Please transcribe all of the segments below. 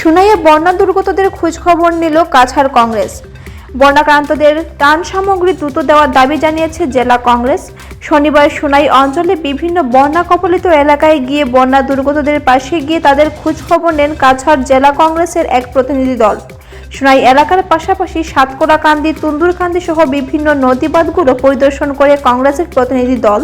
সুনাইয়ে বন্যা দুর্গতদের খোঁজখবর নিল কাছাড় কংগ্রেস। বন্যাক্রান্তদের ত্রাণ সামগ্রী দ্রুত দেওয়ার দাবি জানিয়েছে জেলা কংগ্রেস। শনিবার সুনাই অঞ্চলে বিভিন্ন বন্যা কবলিত এলাকায় গিয়ে বন্যা দুর্গতদের পাশে গিয়ে তাদের খোঁজখবর নেন কাছাড় জেলা কংগ্রেসের এক প্রতিনিধি দল। সুনাই এলাকার পাশাপাশি সাতকোড়াকান্দি তুন্দুরকান্দি সহ বিভিন্ন নদীবাঁধগুলো পরিদর্শন করে কংগ্রেসের প্রতিনিধি দল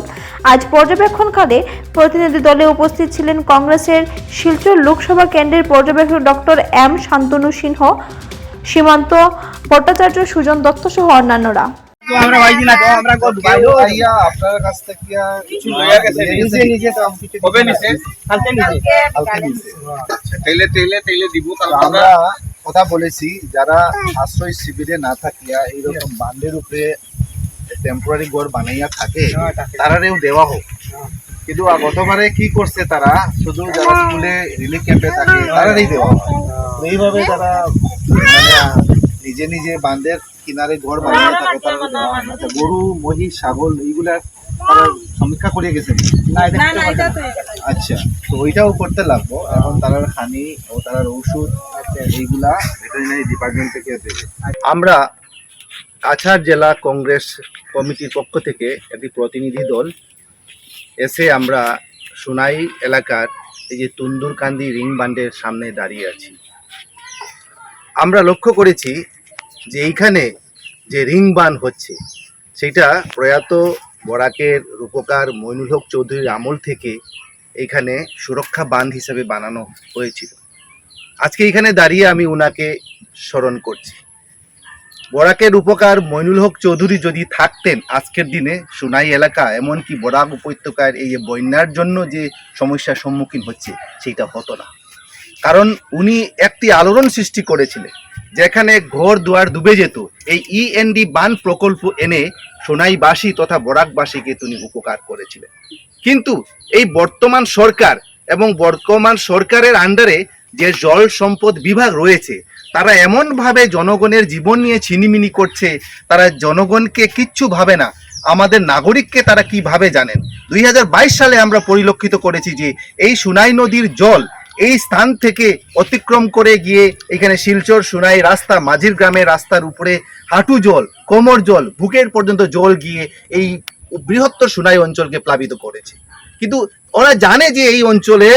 আজ পর্যবেক্ষণকালে প্রতিনিধি দলে উপস্থিত ছিলেন কংগ্রেসের শিলচর লোকসভা কেন্দ্রের পর্যবেক্ষক ডক্টর এম শান্তনু সিংহ সীমান্ত ভট্টাচার্য সুজন দত্ত সহ অন্যান্যরা। আমরা ভাইজি না তো আমরা কত ভাই আইয়া আপনার কাছ থেকে কিছু লইয়া গেছে, নিজে নিজে। তো আমি কিছু কবে নিছে? কালকে নিছে তেলে তেলে তেলে দিব তো আমরা কথা বলেছি যারা আশ্রয় শিবিরে না থাকিয়া এইরকম বান্ধের উপরে টেম্পোরারি ঘর বানাইয়া থাকে তারারেও দেওয়া হোক। কিন্তু গতবারে কি করছে তারা? শুধু যারা স্কুলে রিলিফ ক্যাম্পে থাকে তারারই দেওয়া হোক এইভাবে তারা মানে নিজে নিজে বান্ধের কিনারে ঘর বানিয়ে থাকে তারা হয়। আচ্ছা, গরু মহিষ ছাগল এইগুলা সমীক্ষা করে গেছেন তো আচ্ছা তো ওইটাও করতে লাগবো। এখন তারার হানি ও তারার ওষুধ এইগুলা ভেটেরিনারি ডিপার্টমেন্ট থেকে দেবে। আমরা কাছাড় জেলা কংগ্রেস কমিটির পক্ষ থেকে একটি প্রতিনিধি দল এসে আমরা সোনাই এলাকার এই যে তুন্দুরকান্দি রিং বান্ডের সামনে দাঁড়িয়ে আছি। আমরা লক্ষ্য করেছি যে এইখানে যে রিং বান হচ্ছে, সেটা প্রয়াত বরাকের রূপকার মইনুল হক চৌধুরীর আমল থেকে এইখানে সুরক্ষা বাঁধ হিসেবে বানানো হয়েছিল। আজকে এখানে দাঁড়িয়ে আমি ওনাকে স্মরণ করছি। বরাকের উপকার মইনুল হক চৌধুরী যদি থাকতেন, আজকের দিনে সুনাই এলাকা, এমনকি বরাক উপত্যকার এই বন্যার জন্য যে সমস্যার সম্মুখীন হচ্ছে, সেইটা হতো না। কারণ উনি একটি আলোড়ন সৃষ্টি করেছিলেন, যেখানে ঘর দুয়ার ডুবে যেত। এই ইএনডি বান প্রকল্প এনে সোনাইবাসী তথা বরাকবাসীকে তিনি উপকার করেছিলেন। কিন্তু এই বর্তমান সরকার এবং বর্তমান সরকারের আন্ডারে যে জল সম্পদ বিভাগ রয়েছে, তারা এমনভাবে জনগণের জীবন নিয়ে ছিনিমিনি করছে, তারা জনগণকে কিচ্ছু ভাবে না। আমাদের নাগরিককে তারা কীভাবে জানেন? দুই হাজার বাইশ সালে আমরা পরিলক্ষিত করেছি যে, এই সুনাই নদীর জল এই স্থান থেকে অতিক্রম করে গিয়ে এখানে শিলচর, সুনাই রাস্তা, মাঝির গ্রামের রাস্তার উপরে হাঁটু জল, কোমর জল, বুকের পর্যন্ত জল গিয়ে এই বৃহত্তর সুনাই অঞ্চলকে প্লাবিত করেছে। কিন্তু ওরা জানে যে এই অঞ্চলে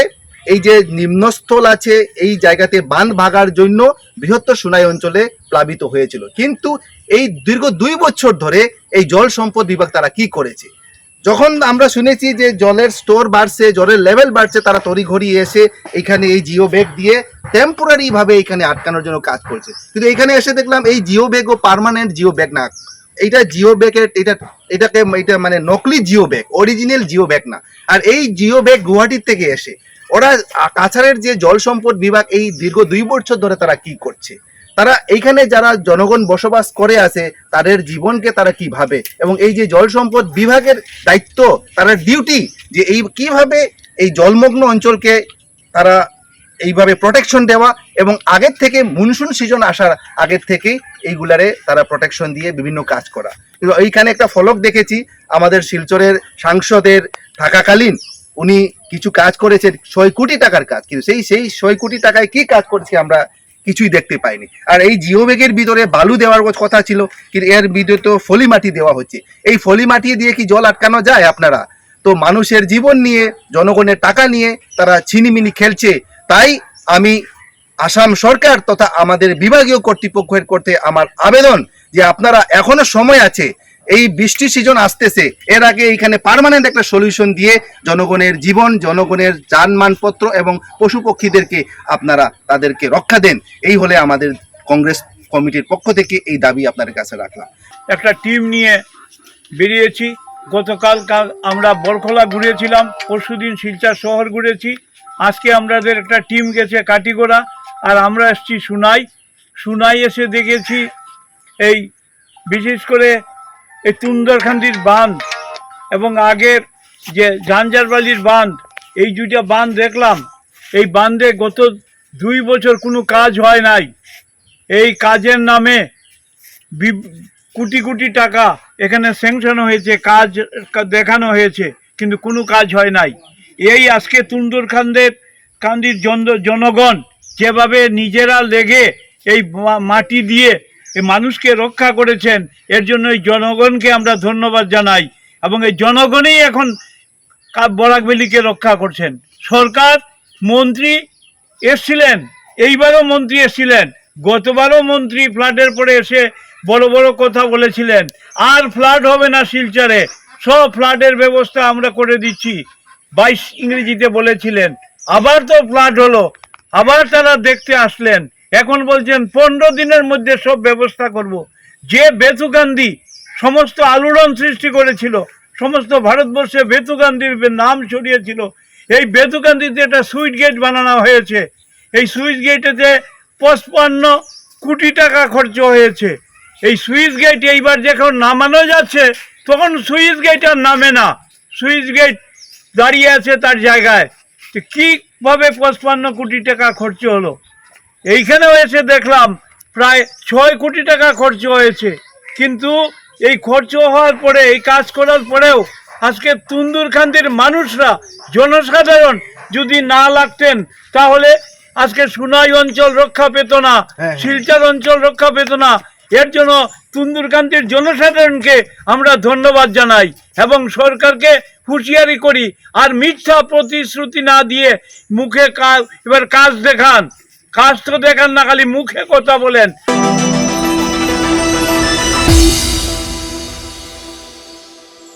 এই যে নিম্নস্থল আছে, এই জায়গাতে বাঁধ ভাগার জন্য বৃহত্তর সুনাই অঞ্চলে প্লাবিত হয়েছিল। কিন্তু এই দীর্ঘ দুই বছর ধরে এই জল সম্পদ বিভাগ তারা কি করেছে? যখন আমরা শুনেছি যে জলের স্টোর বাড়ছে, জলের লেভেল বাড়ছে, তারা তড়িঘড়ি এসে এখানে এই জিও ব্যাগ দিয়ে টেম্পোরারিভাবে এখানে আটকানোর জন্য কাজ করছে। কিন্তু এখানে এসে দেখলাম এই জিও ব্যাগ ও পার্মানেন্ট জিও ব্যাগ না। এইটা জিও ব্যাগের এটা এটাকে এটা মানে নকলি geo bag original geo bag না। আর এই জিও ব্যাগ গুয়াহাটির থেকে এসে ওরা কাছাড়ের যে জল সম্পদ বিভাগ এই দীর্ঘ দুই বছর ধরে তারা কি করছে? তারা এইখানে যারা জনগণ বসবাস করে আছে, তাদের জীবনকে তারা কি ভাবে? এবং এই যে জল সম্পদ বিভাগের দায়িত্ব, তারা ডিউটি যে এই কীভাবে এই জলমগ্ন অঞ্চলকে তারা এইভাবে প্রোটেকশন দেওয়া এবং আগের থেকে মনসুন সিজন আসার আগের থেকেই এইগুলারে তারা প্রোটেকশন দিয়ে বিভিন্ন কাজ করা। এইখানে একটা ফলক দেখেছি, আমাদের শিলচরের সাংসদের থাকাকালীন উনি কিছু কাজ করেছেন ছয় কোটি টাকার কাজ, কিন্তু সেই সেই ছয় কোটি টাকায় কি কাজ করেছি আমরা কিছুই দেখতে পাইনি। আর এই জিও ব্যাগের ভিতরে বালু দেওয়ার কথা ছিল, কিন্তু এর ভিতরে তো ফলি মাটি দেওয়া হচ্ছে। এই ফলি মাটি দিয়ে কি জল আটকানো যায় আপনারা? তো মানুষের জীবন নিয়ে, জনগণের টাকা নিয়ে তারা ছিনিমিনি খেলছে। তাই আমি আসাম সরকার তথা আমাদের বিভাগীয় কর্তৃপক্ষের করতে আমার আবেদন যে আপনারা এখনও সময় আছে এই বৃষ্টি সিজন আসতেছে। এর আগে এখানে পারমানেন্ট একটা সলিউশন দিয়ে জনগণের জীবন, জনগণের যানমানপত্র এবং পশু পক্ষীদেরকে আপনারা তাদেরকে রক্ষা দেন। এই হলে আমাদের কংগ্রেস কমিটির পক্ষ থেকে এই দাবি আপনাদের কাছে রাখলাম। একটা টিম নিয়ে বেরিয়েছি। গতকাল কাল আমরা বরখোলা ঘুরেছিলাম, পরশুদিন শিলচর শহর ঘুরেছি। আজকে আমাদের একটা টিম গেছে কাটিগোড়া। আর আমরা এসছি সুনাই। সুনাই এসে দেখেছি এই বিশেষ করে এই তুন্দরখান্দির বাঁধ এবং আগের যে জাঞ্জারবালির বাঁধ, এই দুইটা বাঁধ দেখলাম। এই বাঁধে গত দুই বছর কোনো কাজ হয় নাই। এই কাজের নামে কোটি কোটি টাকা এখানে স্যাংশন হয়েছে, কাজ দেখানো হয়েছে, কিন্তু কোনো কাজ হয় নাই। এই আজকে তুন্দুর খান্দের কান্দির জন- জনগণ যেভাবে নিজেরা লেগে এই মাটি দিয়ে এই মানুষকে রক্ষা করেছেন, এর জন্য এই জনগণকে আমরা ধন্যবাদ জানাই এবং এই জনগণই এখন বরাকবেলিকে রক্ষা করছেন। সরকার, মন্ত্রী এসছিলেন, এইবারও মন্ত্রী এসছিলেন, গতবারও মন্ত্রী ফ্লাডের পরে এসে বড় বড় কথা বলেছিলেন, আর ফ্লাড হবে না শিলচরে, সব ফ্লাডের ব্যবস্থা আমরা করে দিচ্ছি, বাইশ ইংরেজিতে বলেছিলেন, আবার তো ফ্লাড হলো, আবার তারা দেখতে আসলেন এখন বলছেন, পনেরো দিনের মধ্যে সব ব্যবস্থা করব। যে বেতু গান্ধী সমস্ত আলোড়ন সৃষ্টি করেছিল, সমস্ত ভারতবর্ষে বেতু গান্ধীর নাম ছড়িয়েছিল, এই বেতু গান্ধীতে একটা সুইচ গেট বানানো হয়েছে। এই সুইচ গেটেতে পঁচপান্ন কোটি টাকা খরচ হয়েছে। এই সুইচ গেট এইবার যখন নামানো যাচ্ছে, তখন সুইচ গেট আর নামে না। সুইচ গেট দাঁড়িয়ে আছে তার জায়গায়। কীভাবে পঁচপান্ন কোটি টাকা খরচ হলো? এইখানেও এসে দেখলাম প্রায় ছয় কোটি টাকা খরচ হয়েছে। কিন্তু এই খরচ হওয়ার পরে এই কাজ করার পরেও আজকে তুন্দুরখান্দির মানুষরা জনসাধারণ যদি না লাগতেন তাহলে আজকে সুনাই অঞ্চল রক্ষা পেত না শিলচর অঞ্চল রক্ষা পেত না। এর জন্য তুন্দুরকান্তির জনসাধারণকে আমরা ধন্যবাদ জানাই এবং সরকারকে হুঁশিয়ারি করি। আর মিথ্যা প্রতিশ্রুতি না দিয়ে মুখে কাজ এবার কাজ দেখান। কাজ তো দেখান না খালি মুখে কথা বলেন।